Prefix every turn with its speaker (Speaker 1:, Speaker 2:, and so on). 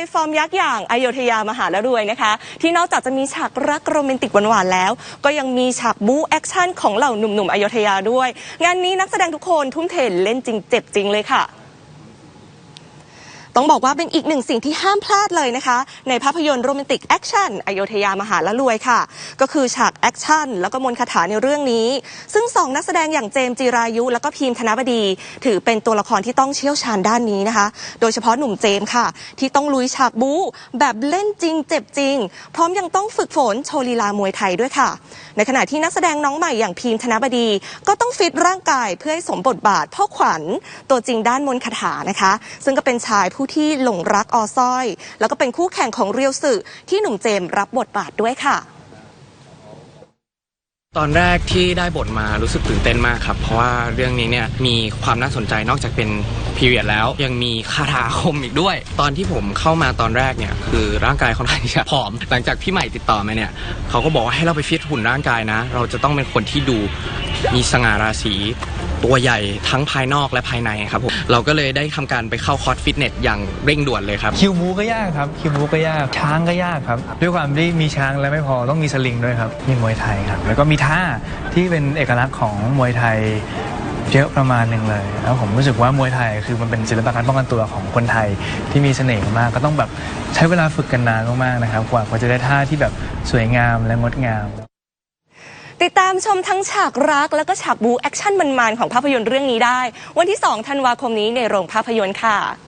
Speaker 1: ยฟอร์มยักษ์อย่างอโยธยามหาละรวยนะคะ ที่นอกจากจะมีฉากรักโรแมนติกหวานๆแล้ว ก็ยังมีฉากบู๊แอคชั่นของเหล่าหนุ่มๆอโยธยาด้วย งานนี้นักแสดงทุกคนทุ่มเทเล่นจริงเจ็บจริงเลยค่ะ ต้องบอกว่าเป็นอีกหนึ่งสิ่งที่ห้ามพลาดเลยนะคะ ในภาพยนตร์โรแมนติกแอคชั่นอโยธยามหาละรวยค่ะ ก็คือฉากแอคชั่นแล้วก็มนคาถาในเรื่องนี้ ซึ่งสองนักแสดงอย่างเจมส์จีรายุ แล้วก็พีมธนบดี ถือเป็นตัวละครที่ต้องเชี่ยวชาญด้านนี้นะคะ โดยเฉพาะหนุ่มเจมส์ค่ะ ที่ต้องลุยฉากบู๊แบบเล่นจริงเจ็บจริง พร้อมยังต้องฝึกฝนโชว์ลีลามวยไทยด้วยค่ะ ในขณะที่นักแสดงน้องใหม่อย่างพีมธนบดี ก็ต้องฟิตร่างกายเพื่อให้สมบทบาทพ่อขวัญตัวจริงด้านมนต์คาถานะคะ ซึ่งก็เป็นชายผู้ที่หลงรักอสร้อย แล้วก็เป็นคู่แข่งของเรียวสึที่หนุ่มเจมรับบทบาทด้วยค่ะ
Speaker 2: ตอนแรกที่ได้บทมารู้สึกตื่นเต้นมากครับ เพราะว่าเรื่องนี้เนี่ยมีความน่าสนใจนอกจากเป็นพีเรียดแล้ว ยังมีคาถาคมอีกด้วย ตอนที่ผมเข้ามาตอนแรกเนี่ยคือร่างกายค่อนข้างที่จะผอม หลังจากพี่ใหม่ติดต่อมาเนี่ยเขาก็บอกว่าให้เราไปฟิตหุ่นร่างกายนะ เราจะต้องเป็นคนที่ดู มีสง่าราศีตัวใหญ่ทั้งภายนอกและภายในครับผมเราก็เลยได้ทำการไปเข้าคอร์สฟิตเนสอย่างเร่งด่วนเลยครับ
Speaker 3: คิวบูก็ยากครับคิวบูก็ยากช้างก็ยากครับด้วยความที่มีช้างแล้วไม่พอต้องมีสลิงด้วยครับมีมวยไทยครับแล้วก็มีท่าที่เป็นเอกลักษณ์ของมวยไทยเยอะประมาณหนึ่งเลย แล้วผมรู้สึกว่ามวยไทยคือมันเป็นศิลปะการป้องกันตัวของคนไทยที่มีเสน่ห์มากก็ต้องแบบใช้เวลาฝึกกันนานมากๆนะครับกว่าจะได้ท่าที่แบบสวยงามและงดงาม
Speaker 1: ติดตามชมทั้งฉากรัก แล้วก็ฉากบูแอคชั่นมันๆของภาพยนตร์เรื่องนี้ได้ วันที่ 2 ธันวาคมนี้ในโรงภาพยนตร์ค่ะ